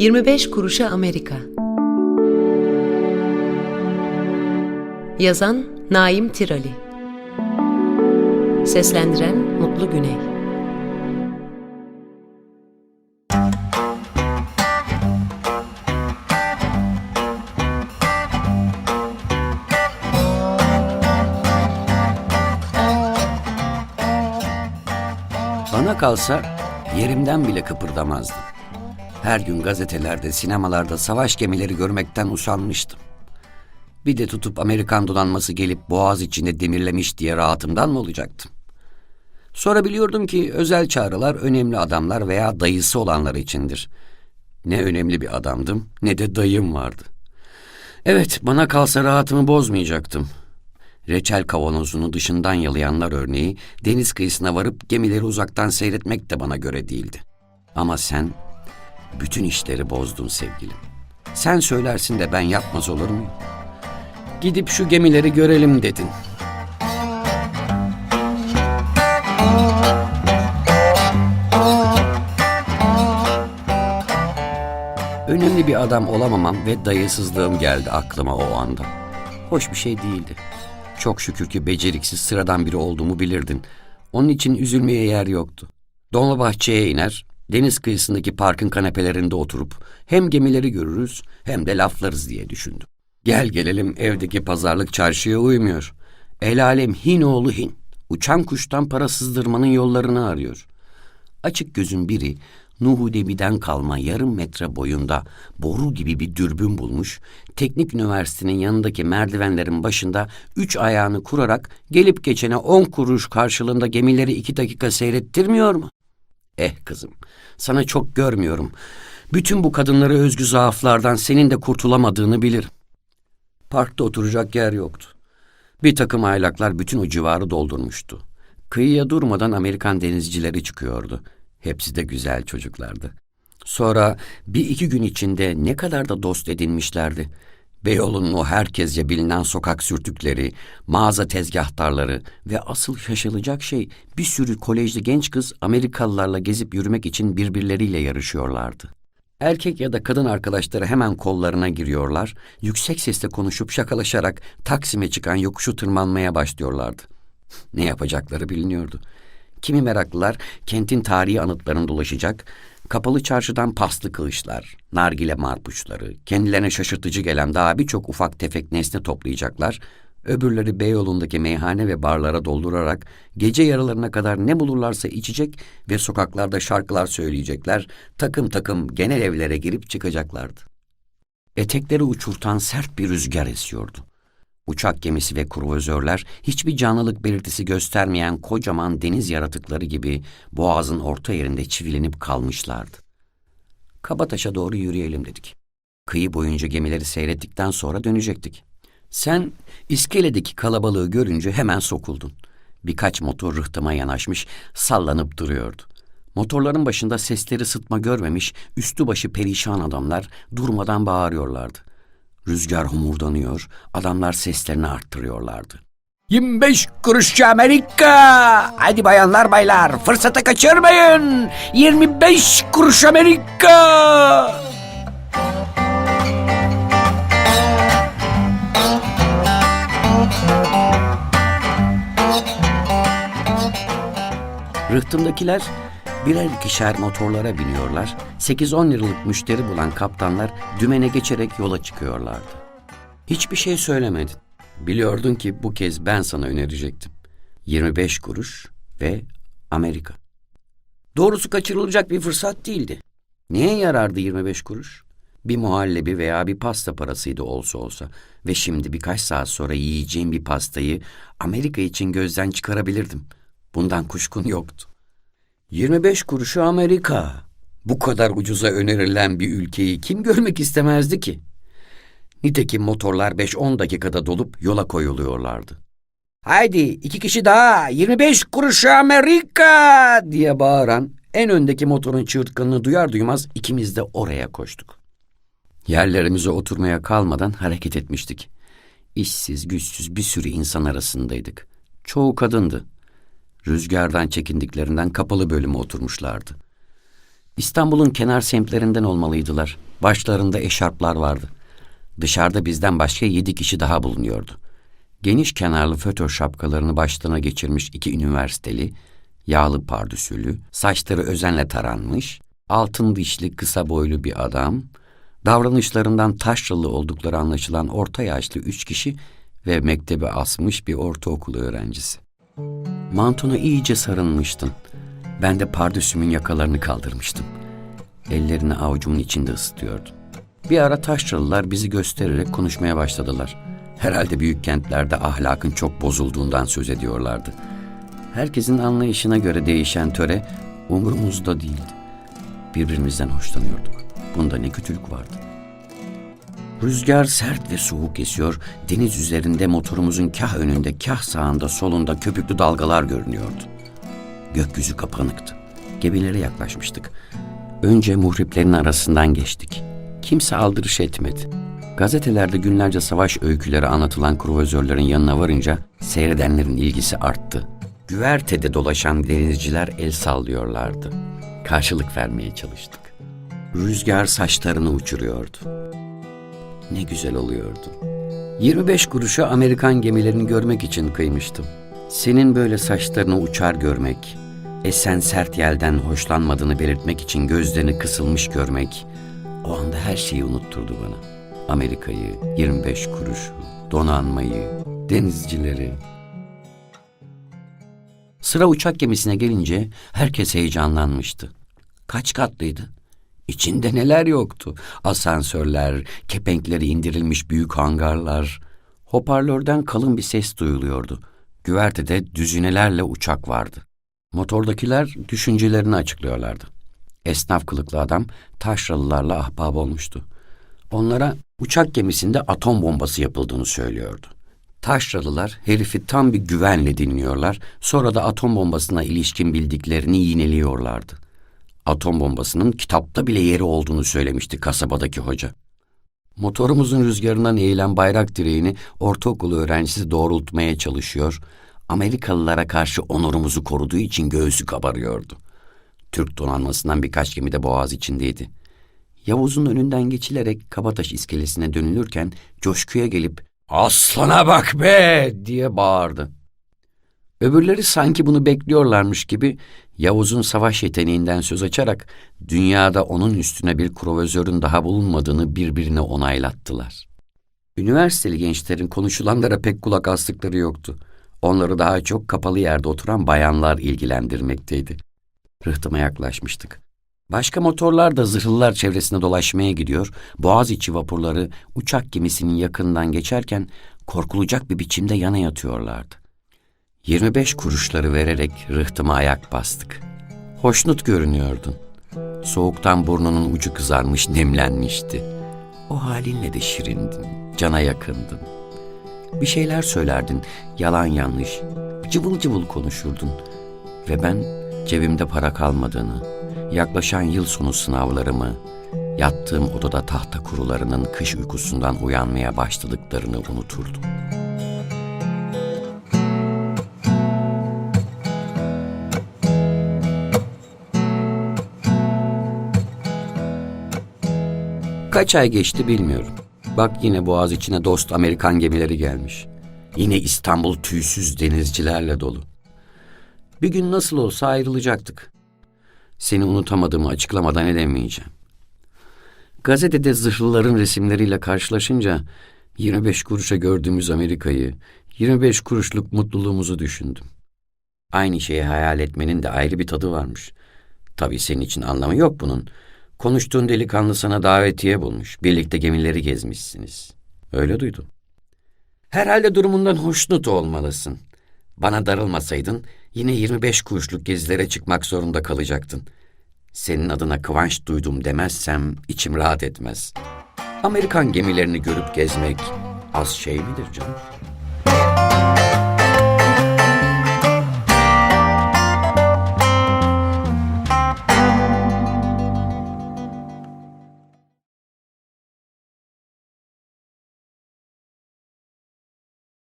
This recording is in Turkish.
25 kuruşa Amerika. Yazan Naim Tirali. Seslendiren Mutlu Güney. Bana kalsa yerimden bile kıpırdamazdım. Her gün gazetelerde, sinemalarda savaş gemileri görmekten usanmıştım. Bir de tutup Amerikan donanması gelip boğaz içinde demirlemiş diye rahatımdan mı olacaktım? Sonra biliyordum ki özel çağrılar önemli adamlar veya dayısı olanlar içindir. Ne önemli bir adamdım ne de dayım vardı. Evet bana kalsa rahatımı bozmayacaktım. Reçel kavanozunu dışından yalayanlar örneği deniz kıyısına varıp gemileri uzaktan seyretmek de bana göre değildi. Ama sen bütün işleri bozdun sevgilim. Sen söylersin de ben yapmaz olur muyum? Gidip şu gemileri görelim dedin. Önemli bir adam olamamam ve dayısızlığım geldi aklıma o anda. Hoş bir şey değildi. Çok şükür ki beceriksiz sıradan biri olduğumu bilirdin. Onun için üzülmeye yer yoktu. Dolmabahçe'ye iner, deniz kıyısındaki parkın kanepelerinde oturup hem gemileri görürüz hem de laflarız diye düşündüm. Gel gelelim evdeki pazarlık çarşıya uymuyor. El alem hin oğlu hin. Uçan kuştan para sızdırmanın yollarını arıyor. Açık gözün biri Nuhu Debi'den kalma yarım metre boyunda boru gibi bir dürbün bulmuş, teknik üniversitenin yanındaki merdivenlerin başında üç ayağını kurarak gelip geçene on kuruş karşılığında gemileri iki dakika seyrettirmiyor mu? Eh kızım, sana çok görmüyorum. Bütün bu kadınlara özgü zaaflardan senin de kurtulamadığını bilirim. Parkta oturacak yer yoktu. Bir takım aylaklar bütün o civarı doldurmuştu. Kıyıya durmadan Amerikan denizcileri çıkıyordu. Hepsi de güzel çocuklardı. Sonra bir iki gün içinde ne kadar da dost edinmişlerdi. Beyoğlu'nun herkesce bilinen sokak sürtükleri, mağaza tezgahtarları ve asıl şaşılacak şey bir sürü kolejli genç kız Amerikalılarla gezip yürümek için birbirleriyle yarışıyorlardı. Erkek ya da kadın arkadaşları hemen kollarına giriyorlar, yüksek sesle konuşup şakalaşarak Taksim'e çıkan yokuşu tırmanmaya başlıyorlardı. Ne yapacakları biliniyordu. Kimi meraklılar kentin tarihi anıtlarını dolaşacak, kapalı çarşıdan paslı kılıçlar, nargile marpuçları, kendilerine şaşırtıcı gelen daha birçok ufak tefek nesne toplayacaklar, öbürleri Beyoğlu'ndaki meyhane ve barlara doldurarak gece yarılarına kadar ne bulurlarsa içecek ve sokaklarda şarkılar söyleyecekler, takım takım genel evlere girip çıkacaklardı. Etekleri uçurtan sert bir rüzgar esiyordu. Uçak gemisi ve kruvazörler hiçbir canlılık belirtisi göstermeyen kocaman deniz yaratıkları gibi boğazın orta yerinde çivilenip kalmışlardı. Kabataş'a doğru yürüyelim dedik. Kıyı boyunca gemileri seyrettikten sonra dönecektik. Sen iskeledeki kalabalığı görünce hemen sokuldun. Birkaç motor rıhtıma yanaşmış, sallanıp duruyordu. Motorların başında sesleri sıtma görmemiş, üstü başı perişan adamlar durmadan bağırıyorlardı. Rüzgar homurdanıyor, adamlar seslerini arttırıyorlardı. 25 kuruşçu Amerika! Hadi bayanlar baylar fırsatı kaçırmayın! 25 kuruş Amerika! Rıhtımdakiler birer ikişer motorlara biniyorlar, 8-10 liralık müşteri bulan kaptanlar dümene geçerek yola çıkıyorlardı. Hiçbir şey söylemedin. Biliyordun ki bu kez ben sana önerecektim. 25 kuruş ve Amerika. Doğrusu kaçırılacak bir fırsat değildi. Neye yarardı 25 kuruş? Bir muhallebi veya bir pasta parasıydı olsa olsa ve şimdi birkaç saat sonra yiyeceğim bir pastayı Amerika için gözden çıkarabilirdim. Bundan kuşkun yoktu. 25 kuruşu Amerika. Bu kadar ucuza önerilen bir ülkeyi kim görmek istemezdi ki? Nitekim motorlar 5-10 dakikada dolup yola koyuluyorlardı. Haydi iki kişi daha 25 kuruşu Amerika diye bağıran en öndeki motorun çığırtkanını duyar duymaz ikimiz de oraya koştuk. Yerlerimize oturmaya kalmadan hareket etmiştik. İşsiz güçsüz bir sürü insan arasındaydık. Çoğu kadındı. Rüzgardan çekindiklerinden kapalı bölüme oturmuşlardı. İstanbul'un kenar semtlerinden olmalıydılar. Başlarında eşarplar vardı. Dışarıda bizden başka yedi kişi daha bulunuyordu. Geniş kenarlı fötör şapkalarını başlarına geçirmiş iki üniversiteli, yağlı pardüsülü, saçları özenle taranmış, altın dişli kısa boylu bir adam, davranışlarından taşralı oldukları anlaşılan orta yaşlı üç kişi ve mektebe asmış bir ortaokul öğrencisi. Mantona iyice sarılmıştın. Ben de pardüsümün yakalarını kaldırmıştım. Ellerini avucumun içinde ısıtıyordum. Bir ara taşralılar bizi göstererek konuşmaya başladılar. Herhalde büyük kentlerde ahlakın çok bozulduğundan söz ediyorlardı. Herkesin anlayışına göre değişen töre umurumuzda değildi. Birbirimizden hoşlanıyorduk. Bunda ne kötülük vardı. Rüzgar sert ve soğuk esiyor, deniz üzerinde motorumuzun kah önünde kah sağında solunda köpüklü dalgalar görünüyordu. Gökyüzü kapanıktı. Gemilere yaklaşmıştık. Önce muhriplerin arasından geçtik. Kimse aldırış etmedi. Gazetelerde günlerce savaş öyküleri anlatılan kruvazörlerin yanına varınca seyredenlerin ilgisi arttı. Güvertede dolaşan denizciler el sallıyorlardı. Karşılık vermeye çalıştık. Rüzgar saçlarını uçuruyordu. Ne güzel oluyordu. 25 kuruşa Amerikan gemilerini görmek için kıymıştım. Senin böyle saçlarını uçar görmek, esen sert yelden hoşlanmadığını belirtmek için gözlerini kısılmış görmek, o anda her şeyi unutturdu bana. Amerika'yı, 25 kuruşu, donanmayı, denizcileri. Sıra uçak gemisine gelince herkes heyecanlanmıştı. Kaç katlıydı? İçinde neler yoktu? Asansörler, kepenkleri indirilmiş büyük hangarlar. Hoparlörden kalın bir ses duyuluyordu. Güvertede düzinelerle uçak vardı. Motordakiler düşüncelerini açıklıyorlardı. Esnaf kılıklı adam taşralılarla ahbap olmuştu. Onlara uçak gemisinde atom bombası yapıldığını söylüyordu. Taşralılar herifi tam bir güvenle dinliyorlar, sonra da atom bombasına ilişkin bildiklerini yineliyorlardı. Atom bombasının kitapta bile yeri olduğunu söylemişti kasabadaki hoca. Motorumuzun rüzgarından eğilen bayrak direğini ortaokul öğrencisi doğrultmaya çalışıyor, Amerikalılara karşı onurumuzu koruduğu için göğsü kabarıyordu. Türk donanmasından birkaç gemi de boğaz içindeydi. Yavuz'un önünden geçilerek Kabataş iskelesine dönülürken coşkuya gelip ''Aslana bak be!'' diye bağırdı. Öbürleri sanki bunu bekliyorlarmış gibi Yavuz'un savaş yeteneğinden söz açarak dünyada onun üstüne bir kruvazörün daha bulunmadığını birbirine onaylattılar. Üniversiteli gençlerin konuşulanlara pek kulak astıkları yoktu. Onları daha çok kapalı yerde oturan bayanlar ilgilendirmekteydi. Rıhtıma yaklaşmıştık. Başka motorlar da zırhlılar çevresinde dolaşmaya gidiyor, Boğaziçi vapurları uçak gemisinin yakından geçerken korkulacak bir biçimde yana yatıyorlardı. 25 kuruşları vererek rıhtıma ayak bastık. Hoşnut görünüyordun. Soğuktan burnunun ucu kızarmış, nemlenmişti. O halinle de şirindin, cana yakındın. Bir şeyler söylerdin, yalan yanlış, cıvıl cıvıl konuşurdun. Ve ben cebimde para kalmadığını, yaklaşan yıl sonu sınavlarımı, yattığım odada tahta kurularının kış uykusundan uyanmaya başladıklarını unuturdum. Kaç ay geçti bilmiyorum. Bak yine boğaz içine dost Amerikan gemileri gelmiş. Yine İstanbul tüysüz denizcilerle dolu. Bir gün nasıl olsa ayrılacaktık. Seni unutamadığımı açıklamadan edemeyeceğim. Gazetede zırhlıların resimleriyle karşılaşınca 25 kuruşa gördüğümüz Amerika'yı, 25 kuruşluk mutluluğumuzu düşündüm. Aynı şeyi hayal etmenin de ayrı bir tadı varmış. Tabii senin için anlamı yok bunun. Konuştuğun delikanlı sana davetiye bulmuş. Birlikte gemileri gezmişsiniz. Öyle duydum. Herhalde durumundan hoşnut olmalısın. Bana darılmasaydın yine 25 kuruşluk gezilere çıkmak zorunda kalacaktın. Senin adına kıvanç duydum demezsem içim rahat etmez. Amerikan gemilerini görüp gezmek az şey midir canım?